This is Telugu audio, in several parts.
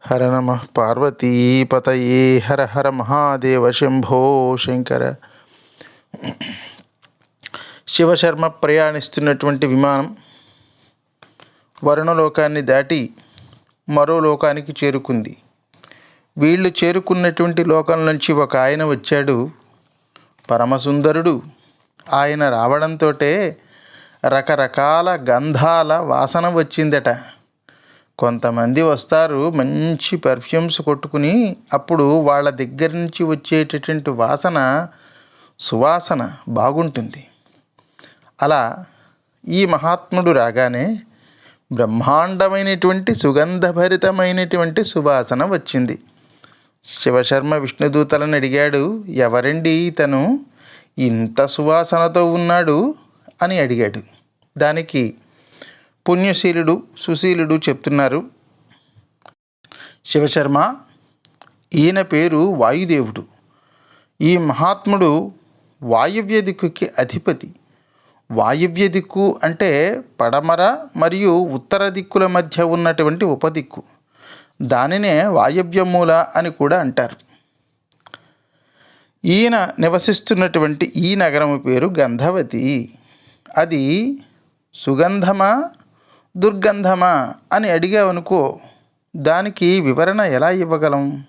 హర నమ పార్వతీపతయే హర హర మహాదేవ శంభో శంకర. శివశర్మ ప్రయాణిస్తున్నటువంటి విమానం వరుణలోకాన్ని దాటి మరో లోకానికి చేరుకుంది. వీళ్ళు చేరుకున్నటువంటి లోకం నుంచి ఒక ఆయన వచ్చాడు. పరమసుందరుడు. ఆయన రావడంతో రకరకాల గంధాల వాసన వచ్చిందట. కొంతమంది వస్తారు మంచి పర్ఫ్యూమ్స్ కొట్టుకుని అప్పుడు వాళ్ళ దగ్గర నుంచి వచ్చేటటువంటి వాసన సువాసన బాగుంటుంది. అలా ఈ మహాత్ముడు రాగానే బ్రహ్మాండమైనటువంటి సుగంధభరితమైనటువంటి సువాసన వచ్చింది. శివశర్మ విష్ణుదూతలను అడిగాడు ఎవరండి ఇతను? ఇంత సువాసనతో ఉన్నాడు? అని అడిగాడు. దానికి పుణ్యశీలుడు సుశీలుడు చెప్తున్నారు. శివశర్మ ఈయన పేరు వాయుదేవుడు. ఈ మహాత్ముడు వాయువ్య దిక్కుకి అధిపతి. వాయువ్య దిక్కు అంటే పడమర మరియు ఉత్తర దిక్కుల మధ్య ఉన్నటువంటి ఉపదిక్కు. దానినే వాయవ్యమూల అని కూడా అంటారు. ఈయన నివసిస్తున్నటువంటి ఈ నగరం పేరు గంధవతి. అది సుగంధమా దుర్గంధమా అని అడిగావనుకో దానికి వివరణ ఎలా ఇవ్వగలం?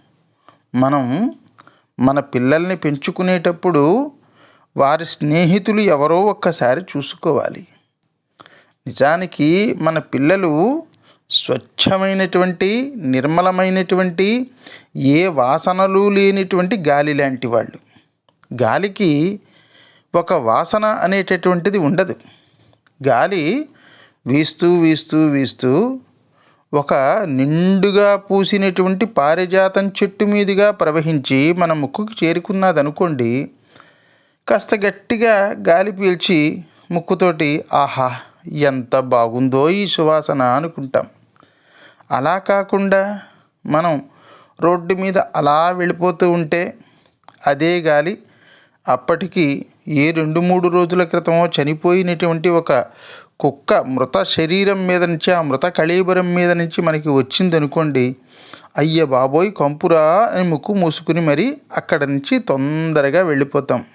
మనం మన పిల్లల్ని పెంచుకునేటప్పుడు వారి స్నేహితులు ఎవరో ఒక్కసారి చూసుకోవాలి. నిజానికి మన పిల్లలు స్వచ్ఛమైనటువంటి నిర్మలమైనటువంటి ఏ వాసనలు లేనిటువంటి గాలి లాంటి వాళ్ళు. గాలికి ఒక వాసన అనేటటువంటిది ఉండదు. గాలి వీస్తూ వీస్తూ వీస్తూ ఒక నిండుగా పూసినటువంటి పారిజాతం చెట్టు మీదుగా ప్రవహించి మన ముక్కుకి చేరుకున్నదనుకోండి కాస్త గట్టిగా గాలి పీల్చి ముక్కుతోటి ఆహా ఎంత బాగుందో ఈ సువాసన అనుకుంటాం. అలా కాకుండా మనం రోడ్డు మీద అలా వెళ్ళిపోతూ ఉంటే అదే గాలి అప్పటికి ఏ రెండు మూడు రోజుల క్రితమో చనిపోయినటువంటి ఒక కుక్క మృత శరీరం మీద నుంచి ఆ మృత కళీబరం మీద నుంచి మనకి వచ్చింది అనుకోండి అయ్య బాబోయ్ కంపురా అని ముక్కు మూసుకుని మరి అక్కడ నుంచి తొందరగా వెళ్ళిపోతాం.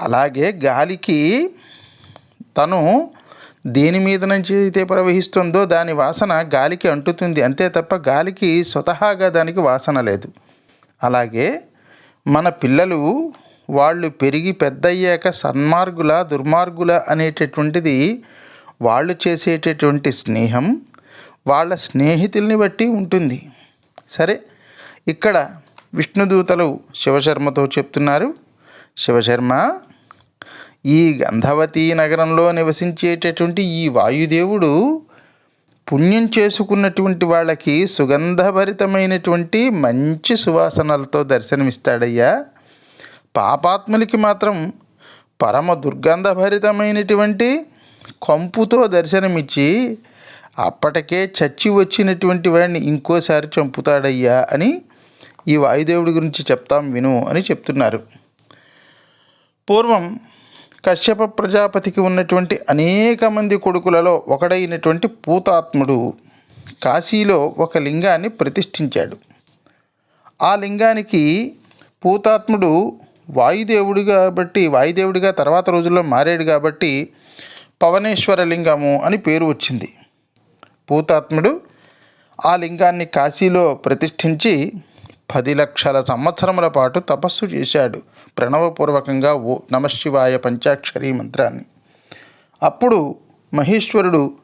అలాగే గాలికి తను దేని మీద నుంచి అయితే ప్రవహిస్తుందో దాని వాసన గాలికి అంటుతుంది. అంతే తప్ప గాలికి స్వతహాగా దానికి వాసన లేదు. అలాగే మన పిల్లలు వాళ్ళు పెరిగి పెద్దయ్యాక సన్మార్గుల దుర్మార్గుల అనేటటువంటిది వాళ్ళు చేసేటటువంటి స్నేహం వాళ్ళ స్నేహితుల్ని బట్టి ఉంటుంది. సరే ఇక్కడ విష్ణుదూతలు శివశర్మతో చెప్తున్నారు. శివశర్మ ఈ గంధవతి నగరంలో నివసించేటటువంటి ఈ వాయుదేవుడు పుణ్యం చేసుకున్నటువంటి వాళ్ళకి సుగంధభరితమైనటువంటి మంచి సువాసనలతో దర్శనమిస్తాడయ్యా. పాపాత్ములకి మాత్రం పరమ దుర్గంధభరితమైనటువంటి కంపుతో దర్శనమిచ్చి అప్పటికే చచ్చి వచ్చినటువంటి వాడిని ఇంకోసారి చంపుతాడయ్యా అని ఈ వాయుదేవుడి గురించి చెప్తాం విను అని చెప్తున్నారు. పూర్వం కశ్యప ప్రజాపతికి ఉన్నటువంటి అనేక మంది కొడుకులలో ఒకడైనటువంటి పూతాత్ముడు కాశీలో ఒక లింగాన్ని ప్రతిష్ఠించాడు. ఆ లింగానికి పూతాత్ముడు వాయుదేవుడు కాబట్టి వాయుదేవుడిగా తర్వాత రోజుల్లో మారాడు కాబట్టి పవనేశ్వర లింగము అని పేరు వచ్చింది. పూతాత్ముడు ఆ లింగాన్ని కాశీలో ప్రతిష్ఠించి పది లక్షల సంవత్సరముల పాటు తపస్సు చేశాడు. ప్రణవపూర్వకంగా ఓ నమశివాయ పంచాక్షరి మంత్రాన్ని. అప్పుడు మహేశ్వరుడు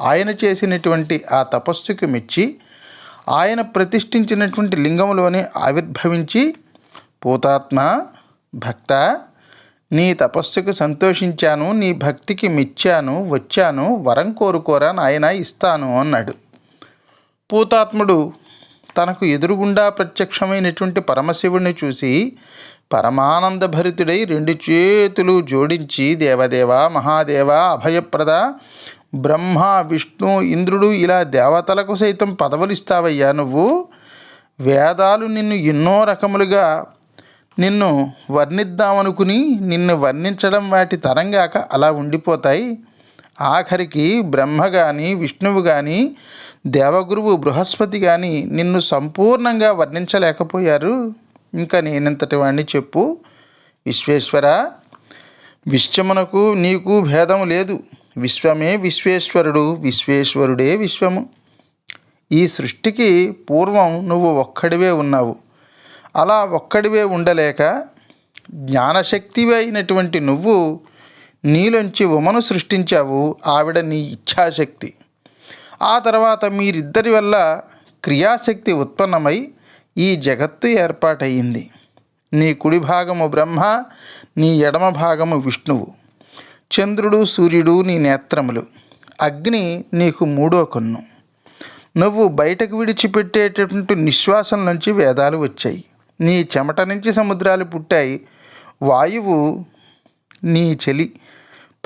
ఆయన చేసినటువంటి ఆ తపస్సుకు మెచ్చి ఆయన ప్రతిష్ఠించినటువంటి లింగంలోనే ఆవిర్భవించి పూతాత్మ భక్త నీ తపస్సుకు సంతోషించాను నీ భక్తికి మెచ్చాను వచ్చాను వరం కోరుకోరా నాయన ఇస్తాను అన్నాడు. పూతాత్ముడు తనకు ఎదురుగుండా ప్రత్యక్షమైనటువంటి పరమశివుణ్ణి చూసి పరమానందభరితుడై రెండు చేతులు జోడించి దేవదేవ మహాదేవ అభయప్రద బ్రహ్మ విష్ణు ఇంద్రుడు ఇలా దేవతలకు సైతం పదవులు ఇస్తావయ్యా నువ్వు. వేదాలు నిన్ను ఎన్నో రకములుగా నిన్ను వర్ణిద్దామనుకుని నిన్ను వర్ణించడం వాటి తరంగాక అలా ఉండిపోతాయి. ఆఖరికి బ్రహ్మ కానీ విష్ణువు కానీ దేవగురువు బృహస్పతి కానీ నిన్ను సంపూర్ణంగా వర్ణించలేకపోయారు. ఇంకా నేనంతటి వాడిని చెప్పు? విశ్వేశ్వర విశ్వమునకు నీకు భేదం లేదు. విశ్వమే విశ్వేశ్వరుడు విశ్వేశ్వరుడే విశ్వము. ఈ సృష్టికి పూర్వం నువ్వు ఒక్కడివే ఉన్నావు. అలా ఒక్కడివే ఉండలేక జ్ఞానశక్తివి అయినటువంటి నువ్వు నీలోంచి ఉమను సృష్టించావు ఆవిడ నీ ఇచ్ఛాశక్తి. ఆ తర్వాత మీరిద్దరి వల్ల క్రియాశక్తి ఉత్పన్నమై ఈ జగత్తు ఏర్పాటయ్యింది. నీ కుడి భాగము బ్రహ్మ నీ ఎడమ భాగము విష్ణువు. చంద్రుడు సూర్యుడు నీ నేత్రములు. అగ్ని నీకు మూడో కన్ను. నువ్వు బయటకు విడిచిపెట్టేటటువంటి నిశ్వాసం నుంచి వేదాలు వచ్చాయి. నీ చెమట నుంచి సముద్రాలు పుట్టాయి. వాయువు నీ చెలి.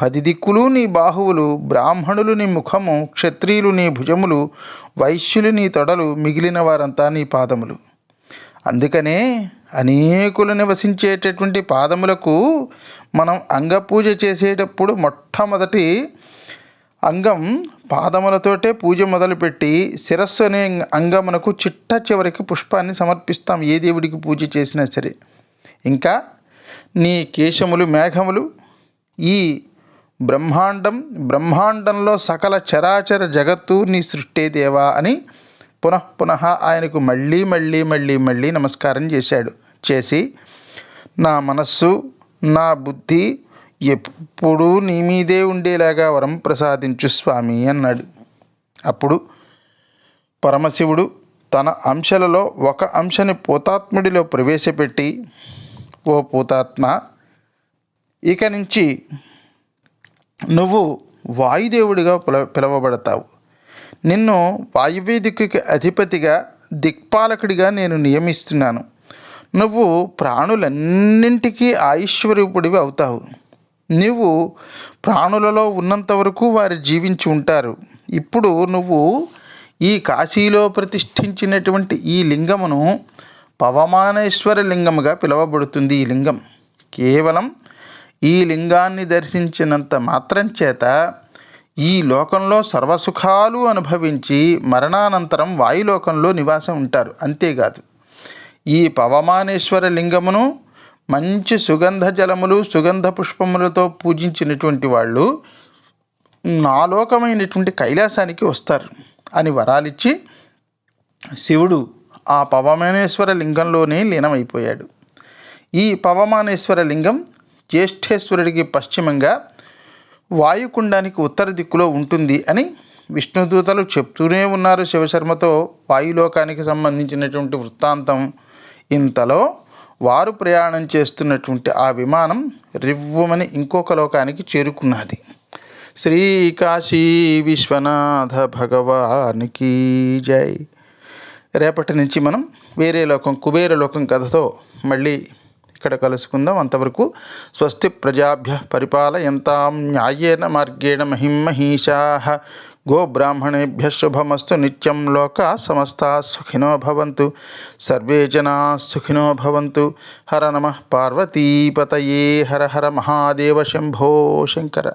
పది దిక్కులు నీ బాహువులు బ్రాహ్మణులు నీ ముఖము క్షత్రియులు నీ భుజములు వైశ్యులు నీ తొడలు మిగిలిన వారంతా నీ పాదములు. అందుకనే అనేకులు నివసించేటటువంటి పాదములకు మనం అంగపూజ చేసేటప్పుడు మొట్టమొదటి అంగం పాదములతోటే పూజ మొదలుపెట్టి శిరస్సు అనే అంగమునకు చిట్ట చివరికి పుష్పాన్ని సమర్పిస్తాం ఏ దేవుడికి పూజ చేసినా సరే. ఇంకా నీ కేశములు మేఘములు ఈ బ్రహ్మాండం బ్రహ్మాండంలో సకల చరాచర జగత్తు నీ సృష్టి దేవా అని పునః పునః ఆయనకు మళ్ళీ మళ్ళీ మళ్ళీ మళ్ళీ నమస్కారం చేశాడు. చేసి నా మనస్సు నా బుద్ధి ఎప్పుడూ నీ మీదే ఉండేలాగా వరం ప్రసాదించు స్వామి అన్నాడు. అప్పుడు పరమశివుడు తన అంశలలో ఒక అంశని పూతాత్ముడిలో ప్రవేశపెట్టి ఓ పూతాత్మ ఇక నుంచి నువ్వు వాయుదేవుడిగా పిల పిలువబడతావు. నిన్ను వాయువేదికకి అధిపతిగా దిక్పాలకుడిగా నేను నియమిస్తున్నాను. నువ్వు ప్రాణులన్నింటికీ ఆయుష్వరూపుడివి అవుతావు. నువ్వు ప్రాణులలో ఉన్నంత వరకు వారు జీవించి ఉంటారు. ఇప్పుడు నువ్వు ఈ కాశీలో ప్రతిష్ఠించినటువంటి ఈ లింగమును పవమానేశ్వర లింగముగా పిలువబడుతుంది ఈ లింగం. కేవలం ఈ లింగాన్ని దర్శించినంత మాత్రం చేత ఈ లోకంలో సర్వసుఖాలు అనుభవించి మరణానంతరం వాయులోకంలో నివాసం ఉంటారు. అంతేకాదు ఈ పవమానేశ్వర లింగమును మంచి సుగంధ జలములు సుగంధ పుష్పములతో పూజించినటువంటి వాళ్ళు నాలోకమైనటువంటి కైలాసానికి వస్తారు అని వరాలిచ్చి శివుడు ఆ పవమానేశ్వర లింగంలోనే లీనమైపోయాడు. ఈ పవమానేశ్వర లింగం జ్యేష్ఠేశ్వరుడికి పశ్చిమంగా వాయుకుండానికి ఉత్తర దిక్కులో ఉంటుంది అని విష్ణుదూతలు చెప్తూనే ఉన్నారు శివశర్మతో. వాయులోకానికి సంబంధించినటువంటి వృత్తాంతం ఇంతలో వారు ప్రయాణం చేస్తున్నటువంటి ఆ విమానం రివ్వమని ఇంకొక లోకానికి చేరుకున్నది. శ్రీ కాశీ విశ్వనాథ భగవానికి జై. రేపటి నుంచి మనం వేరే లోకం కుబేర లోకం కథతో మళ్ళీ ఇక్కడ కలుసుకుందాం. అంతవరకు స్వస్తి ప్రజాభ్య పరిపాలయంతాం న్యాయేన మార్గేణ మహిం గోబ్రాహ్మణేభ్య శుభమస్తు నిత్యం లోక సమస్త సుఖినో భవంతు సర్వే జనా సుఖినో భవంతు హర నమ పార్వతీపతయే హర హర మహాదేవ శంభో శంకర